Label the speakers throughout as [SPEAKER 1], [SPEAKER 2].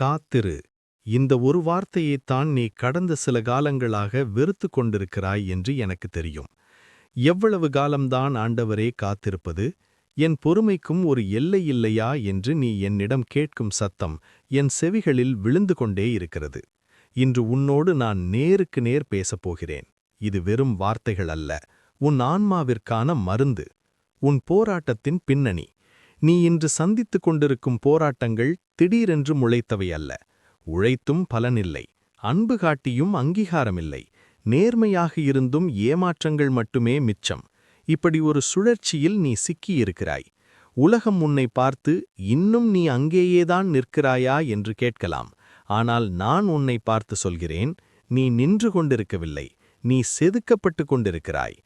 [SPEAKER 1] காத்திரு. இந்த ஒரு வார்த்தையைத்தான் நீ கடந்த சில காலங்களாக வெறுத்து கொண்டிருக்கிறாய் என்று எனக்கு தெரியும். எவ்வளவு காலம்தான் ஆண்டவரே காத்திருப்பது? என் பொறுமைக்கும் ஒரு எல்லை இல்லையா என்று நீ என்னிடம் கேட்கும் சத்தம் என் செவிகளில் விழுந்து கொண்டே இருக்கிறது. இன்று உன்னோடு நான் நேருக்கு நேர் பேசப் போகிறேன். இது வெறும் வார்த்தைகள் அல்ல. உன் ஆன்மாவிற்கான மருந்து. உன் போராட்டத்தின் பின்னணி. நீ இன்று சந்தித்துக் கொண்டிருக்கும் போராட்டங்கள் திடீரென்று முளைத்தவை அல்ல. உழைத்தும் பலனில்லை. அன்பு காட்டியும் அங்கீகாரமில்லை. நேர்மையாக இருந்தும் ஏமாற்றங்கள் மட்டுமே மிச்சம். இப்படி ஒரு சுழற்சியில் நீ சிக்கியிருக்கிறாய். உலகம் உன்னை பார்த்து இன்னும் நீ அங்கேயேதான் நிற்கிறாயா? என்று கேட்கலாம். ஆனால் நான் உன்னை பார்த்து சொல்கிறேன் நீ நின்று கொண்டிருக்கவில்லை. நீ செதுக்கப்பட்டு கொண்டிருக்கிறாய்.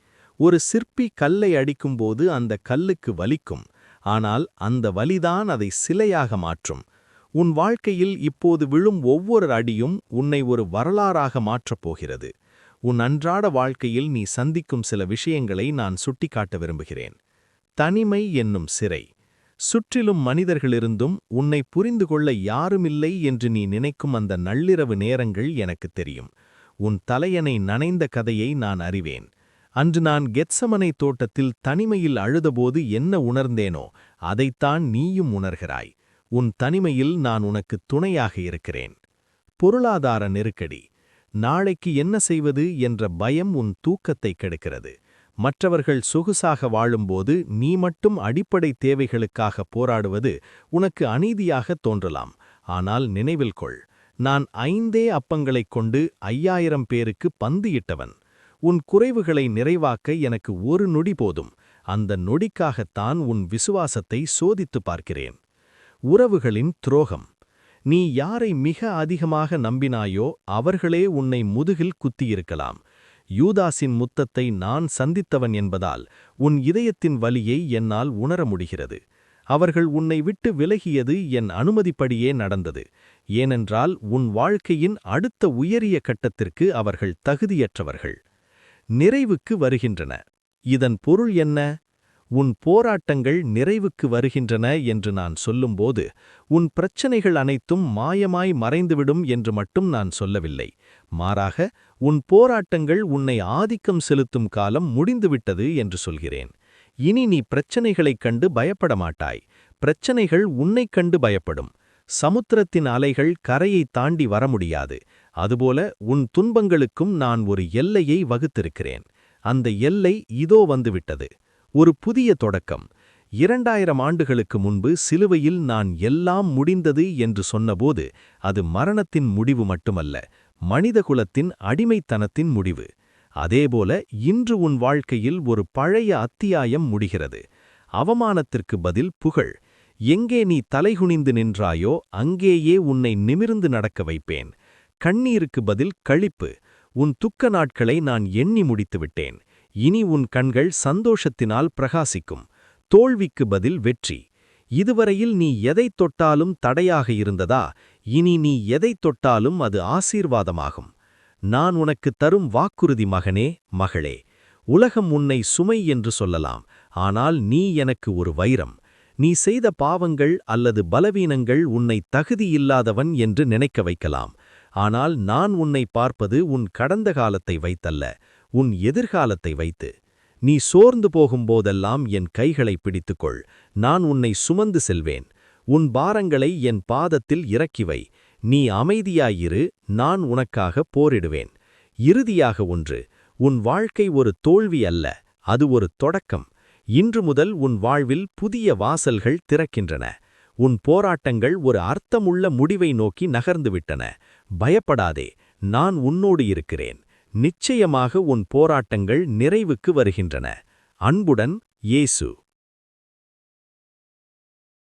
[SPEAKER 1] ஒரு சிற்பி கல்லை அடிக்கும்போது அந்த கல்லுக்கு வலிக்கும். ஆனால் அந்த வலிதான் அதை சிலையாக மாற்றும். உன் வாழ்க்கையில் இப்போது விழும் ஒவ்வொரு அடியும் உன்னை ஒரு வரலாறாக மாற்றப் போகிறது. உன் அன்றாட வாழ்க்கையில் நீ சந்திக்கும் சில விஷயங்களை நான் சுட்டிக்காட்ட விரும்புகிறேன். தனிமை என்னும் சிறை. சுற்றிலும் மனிதர்களிருந்தும் உன்னை புரிந்து கொள்ள யாருமில்லை என்று நீ நினைக்கும் அந்த நள்ளிரவு நேரங்கள் எனக்கு தெரியும். உன் தலையனை நனைந்த கதையை நான் அறிவேன். அன்று நான் கெத்சமனை தோட்டத்தில் தனிமையில் அழுதபோது என்ன உணர்ந்தேனோ அதைத்தான் நீயும் உணர்கிறாய். உன் தனிமையில் நான் உனக்கு துணையாக இருக்கிறேன். பொருளாதார நெருக்கடி. நாளைக்கு என்ன செய்வது என்ற பயம் உன் தூக்கத்தை கெடுக்கிறது. மற்றவர்கள் சொகுசாக வாழும்போது நீ மட்டும் அடிப்படை தேவைகளுக்காக போராடுவது உனக்கு அநீதியாக தோன்றலாம். ஆனால் நினைவில் கொள் நான் ஐந்தே அப்பங்களைக் கொண்டு ஐயாயிரம் பேருக்கு பந்து இட்டவன். உன் குறைவுகளை நிறைவாக்க எனக்கு ஒரு நொடி போதும். அந்த நொடிக்காகத்தான் உன் விசுவாசத்தை சோதித்து பார்க்கிறேன். உறவுகளின் துரோகம். நீ யாரை மிக அதிகமாக நம்பினாயோ அவர்களே உன்னை முதுகில் குத்தியிருக்கலாம். யூதாஸின் முத்தத்தை நான் சந்தித்தவன் என்பதால் உன் இதயத்தின் வலியை என்னால் உணர முடிகிறது. அவர்கள் உன்னை விட்டு விலகியது என் அனுமதிப்படியே நடந்தது. ஏனென்றால் உன் வாழ்க்கையின் அடுத்த உயரிய கட்டத்திற்கு அவர்கள் தகுதியற்றவர்கள். நிறைவுக்கு வருகின்றன. இதன் பொருள் என்ன? உன் போராட்டங்கள் நிறைவுக்கு வருகின்றன என்று நான் சொல்லும்போது உன் பிரச்சனைகள் அனைத்தும் மாயமாய் மறைந்துவிடும் என்று மட்டும் நான் சொல்லவில்லை. மாறாக உன் போராட்டங்கள் உன்னை ஆதிக்கம் செலுத்தும் காலம் முடிந்துவிட்டது என்று சொல்கிறேன். இனி நீ பிரச்சனைகளைக் கண்டு பயப்பட மாட்டாய் பிரச்சனைகள் உன்னைக் கண்டு பயப்படும். சமுத்திரத்தின் அலைகள் கரையை தாண்டி வர முடியாது அதுபோல உன் துன்பங்களுக்கும் நான் ஒரு எல்லையை வகுத்திருக்கிறேன். அந்த எல்லை இதோ வந்துவிட்டது. ஒரு புதிய தொடக்கம். இரண்டாயிரம் ஆண்டுகளுக்கு முன்பு சிலுவையில் நான் எல்லாம் முடிந்தது என்று சொன்னபோது அது மரணத்தின் முடிவு மட்டுமல்ல மனிதகுலத்தின் அடிமைத்தனத்தின் முடிவு. அதேபோல இன்று உன் வாழ்க்கையில் ஒரு பழைய அத்தியாயம் முடிகிறது. அவமானத்திற்கு பதில் புகழ். எங்கே நீ தலைகுனிந்து நின்றாயோ அங்கேயே உன்னை நிமிர்ந்து நடக்க வைப்பேன். கண்ணீருக்கு பதில் கழிப்பு. உன் துக்க நாட்களை நான் எண்ணி முடித்துவிட்டேன். இனி உன் கண்கள் சந்தோஷத்தினால் பிரகாசிக்கும். தோல்விக்கு பதில் வெற்றி. இதுவரையில் நீ எதைத் தொட்டாலும் தடையாக இருந்ததா? இனி நீ எதைத் தொட்டாலும் அது ஆசீர்வாதமாகும். நான் உனக்கு தரும் வாக்குறுதி மகனே மகளே. உலகம் உன்னை சுமை என்று சொல்லலாம். ஆனால் நீ எனக்கு ஒரு வைரம். நீ செய்த பாவங்கள் அல்லது பலவீனங்கள் உன்னை தகுதியில்லாதவன் என்று நினைக்க வைக்கலாம். ஆனால் நான் உன்னை பார்ப்பது உன் கடந்த காலத்தை வைத்தல்ல உன் எதிர்காலத்தை வைத்து. நீ சோர்ந்து போகும்போதெல்லாம் என் கைகளை பிடித்துக்கொள் நான் உன்னை சுமந்து செல்வேன். உன் பாரங்களை என் பாதத்தில் இறக்கிவை நீ அமைதியாயிரு நான் உனக்காக போரிடுவேன். இறுதியாக ஒன்று உன் வாழ்க்கை ஒரு தோல்வி அல்ல அது ஒரு தொடக்கம். இன்று முதல் உன் வாழ்வில் புதிய வாசல்கள் திறக்கின்றன. உன் போராட்டங்கள் ஒரு அர்த்தமுள்ள முடிவை நோக்கி நகர்ந்துவிட்டன. பயப்படாதே நான் உன்னோடு இருக்கிறேன். நிச்சயமாக உன் போராட்டங்கள் நிறைவுக்கு வருகின்றன. அன்புடன் இயேசு.